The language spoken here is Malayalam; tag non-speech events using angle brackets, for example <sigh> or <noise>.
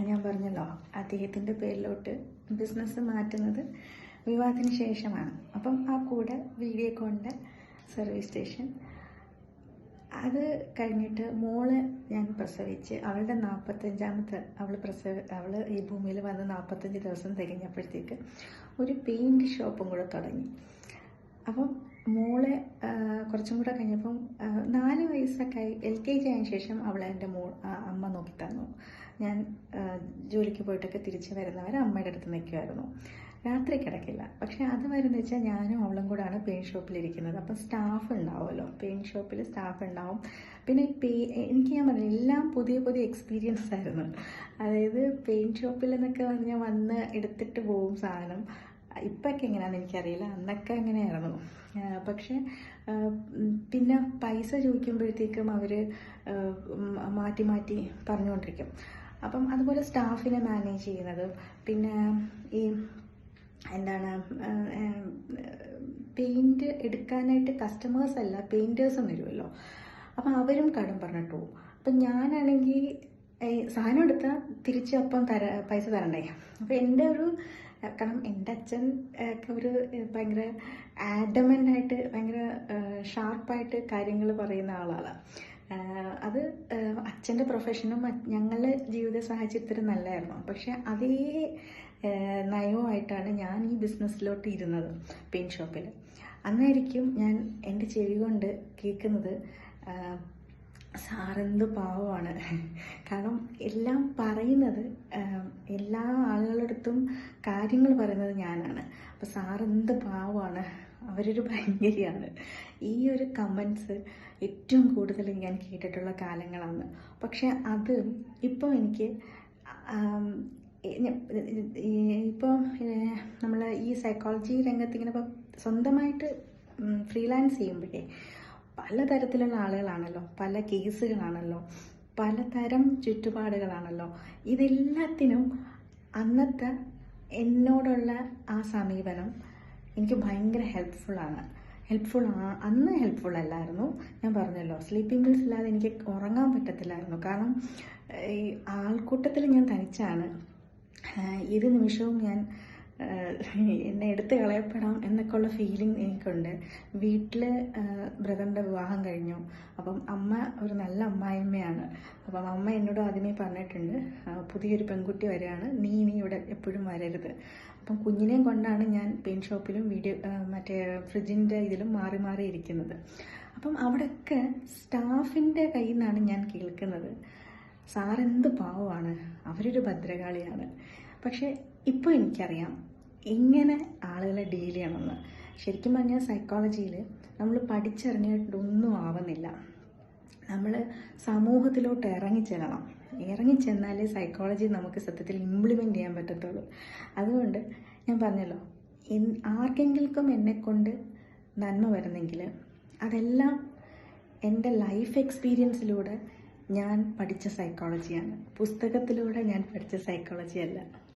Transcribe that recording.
ഞാൻ പറഞ്ഞല്ലോ. അദ്ദേഹത്തിന്റെ പേരിലോട്ട് ബിസിനസ് മാറ്റുന്നത് വിവാഹത്തിന് ശേഷമാണ്. അപ്പം ആ കൂടെ വീഡിയോകോണിന്റെ സർവീസ് സ്റ്റേഷൻ അത് കഴിഞ്ഞിട്ട് മോൾ ഞാൻ പ്രസവിച്ച് അവളുടെ നാൽപ്പത്തഞ്ചാമത്തെ അവൾ പ്രസവ അവൾ ഈ ഭൂമിയിൽ വന്ന് നാൽപ്പത്തഞ്ച് ദിവസം തികഞ്ഞപ്പോഴത്തേക്ക് ഒരു പെയിന്റ് ഷോപ്പും കൂടെ തുടങ്ങി. അപ്പം മോളെ കുറച്ചും കൂടെ കഴിഞ്ഞപ്പം നാല് വയസ്സൊക്കെ ആയി എൽ കെ ജി ആയതിനു ശേഷം അവളെ എന്റെ മോ അമ്മ നോക്കി തന്നു. ഞാൻ ജോലിക്ക് പോയിട്ടൊക്കെ തിരിച്ച് വരുന്നവരെ അമ്മയുടെ അടുത്ത് നിൽക്കുമായിരുന്നു രാത്രി കിടക്കില്ല. പക്ഷേ അത് വരുന്ന വെച്ചാൽ ഞാനും അവളും കൂടാണ് ഷോപ്പിൽ ഷോപ്പിലിരിക്കുന്നത്. അപ്പം സ്റ്റാഫ് ഉണ്ടാവുമല്ലോ. പെയിൻ ഷോപ്പിൽ സ്റ്റാഫ് ഉണ്ടാവും. പിന്നെ പേ എനിക്ക് ഞാൻ പറഞ്ഞു എല്ലാം പുതിയ പുതിയ എക്സ്പീരിയൻസ് ആയിരുന്നു. അതായത് പെയിൻ ഷോപ്പിൽ എന്നൊക്കെ പറഞ്ഞാൽ വന്ന് എടുത്തിട്ട് പോവും സാധനം. ഇപ്പൊക്കെ എങ്ങനെയാണെന്ന് എനിക്കറിയില്ല. അന്നൊക്കെ അങ്ങനെയായിരുന്നു. പക്ഷേ പിന്നെ പൈസ ചോദിക്കുമ്പോഴത്തേക്കും അവർ മാറ്റി മാറ്റി പറഞ്ഞുകൊണ്ടിരിക്കും. അപ്പം അതുപോലെ സ്റ്റാഫിനെ മാനേജ് ചെയ്യുന്നത് പിന്നെ ഈ എന്താണ് പെയിന്റ് എടുക്കാനായിട്ട് കസ്റ്റമേഴ്സ് അല്ല പെയിന്റേഴ്സും വരുമല്ലോ അപ്പം അവരും കടം പറഞ്ഞിട്ട് പോകും. അപ്പം ഞാനാണെങ്കിൽ സാധനം എടുത്താൽ തിരിച്ച് അപ്പം തര പൈസ തരണ്ടേ? അപ്പം എന്റെ ഒരു കാരണം എന്റെ അച്ഛൻ ഒക്കെ ഒരു ഭയങ്കര ആഡമന്റായിട്ട് ഭയങ്കര ഷാർപ്പായിട്ട് കാര്യങ്ങൾ പറയുന്ന ആളാണ്. അത് അച്ഛന്റെ പ്രൊഫഷനും ഞങ്ങളുടെ ജീവിത സാഹചര്യത്തിലും നല്ലതായിരുന്നു പക്ഷേ അതേ നയവുമായിട്ടാണ് ഞാൻ ഈ ബിസിനസ്സിലോട്ട് ഇരുന്നത് പെയിൻ ഷോപ്പിൽ അന്നായിരിക്കും ഞാൻ എന്റെ ചെവി കൊണ്ട് കേൾക്കുന്നത് സാറെന്ത് പാവമാണ്? <laughs> കാരണം എല്ലാം പറയുന്നത് എല്ലാ ആളുകളടുത്തും കാര്യങ്ങൾ പറയുന്നത് ഞാനാണ്. അപ്പോൾ സാറെന്ത് പാവമാണ് അവരൊരു ഭയങ്കരിയാണ് ഈ ഒരു കമൻസ് ഏറ്റവും കൂടുതൽ ഞാൻ കേട്ടിട്ടുള്ള കാലങ്ങളാണ്. പക്ഷെ അത് ഇപ്പോൾ എനിക്ക് ഇപ്പോൾ നമ്മൾ ഈ സൈക്കോളജി രംഗത്ത് ഇങ്ങനെ ഇപ്പോൾ സ്വന്തമായിട്ട് ഫ്രീലാൻസ് ചെയ്യുമ്പോഴേ പലതരത്തിലുള്ള ആളുകളാണല്ലോ. പല കേസുകളാണല്ലോ പലതരം ചുറ്റുപാടുകളാണല്ലോ. ഇതെല്ലാത്തിനും അന്നത്തെ എന്നോടുള്ള ആ സമീപനം എനിക്ക് ഭയങ്കര ഹെൽപ്ഫുള്ളാണ് ഹെൽപ്ഫുൾ അന്ന് ഹെൽപ്ഫുൾ അല്ലായിരുന്നു. ഞാൻ പറഞ്ഞല്ലോ സ്ലീപ്പിംഗ് പിൽസ് ഇല്ലാതെ എനിക്ക് ഉറങ്ങാൻ പറ്റത്തില്ലായിരുന്നു. കാരണം ഈ ആൾക്കൂട്ടത്തിൽ ഞാൻ തനിച്ചാണ്. ഇരു നിമിഷവും ഞാൻ എന്നെ എടുത്ത് കളയപ്പെടാം എന്നൊക്കെ ഉള്ള ഫീലിംഗ് എനിക്കുണ്ട് വീട്ടിൽ ബ്രദറിന്റെ വിവാഹം കഴിഞ്ഞു. അപ്പം അമ്മ ഒരു നല്ല അമ്മായിമ്മയാണ് അപ്പം അമ്മ എന്നോട് ആദ്യമേ പറഞ്ഞിട്ടുണ്ട് പുതിയൊരു പെൺകുട്ടി വരികയാണ്. നീ നീ ഇവിടെ എപ്പോഴും വരരുത്. അപ്പം കുഞ്ഞിനെയും കൊണ്ടാണ് ഞാൻ പെയിന്റ് ഷോപ്പിലും വീഡിയോ മറ്റേ ഫ്രിഡ്ജിന്റെ ഇതിലും മാറി മാറി ഇരിക്കുന്നത്. അപ്പം അവിടെയൊക്കെ സ്റ്റാഫിന്റെ കയ്യിൽ നിന്നാണ് ഞാൻ കേൾക്കുന്നത്. സാർ എന്ത് പാവമാണ്. അവരൊരു ഭദ്രകാളിയാണ്. പക്ഷേ ഇപ്പോൾ എനിക്കറിയാം. എങ്ങനെ ആളുകളെ ഡീൽ ചെയ്യണമെന്ന്. ശരിക്കും പറഞ്ഞാൽ സൈക്കോളജിയിൽ നമ്മൾ പഠിച്ചറിഞ്ഞിട്ടൊന്നും ആവുന്നില്ല. നമ്മൾ സമൂഹത്തിലോട്ട് ഇറങ്ങിച്ചെല്ലണം. ഇറങ്ങിച്ചെന്നാലേ സൈക്കോളജി നമുക്ക് സത്യത്തിൽ ഇംപ്ലിമെന്റ് ചെയ്യാൻ പറ്റത്തുള്ളൂ. അതുകൊണ്ട് ഞാൻ പറഞ്ഞല്ലോ ആർക്കെങ്കിലും എന്നെക്കൊണ്ട് നന്മ വരുന്നെങ്കിൽ അതെല്ലാം എന്റെ ലൈഫ് എക്സ്പീരിയൻസിലൂടെ ഞാൻ പഠിച്ച സൈക്കോളജിയാണ് പുസ്തകത്തിലൂടെ ഞാൻ പഠിച്ച സൈക്കോളജി അല്ല.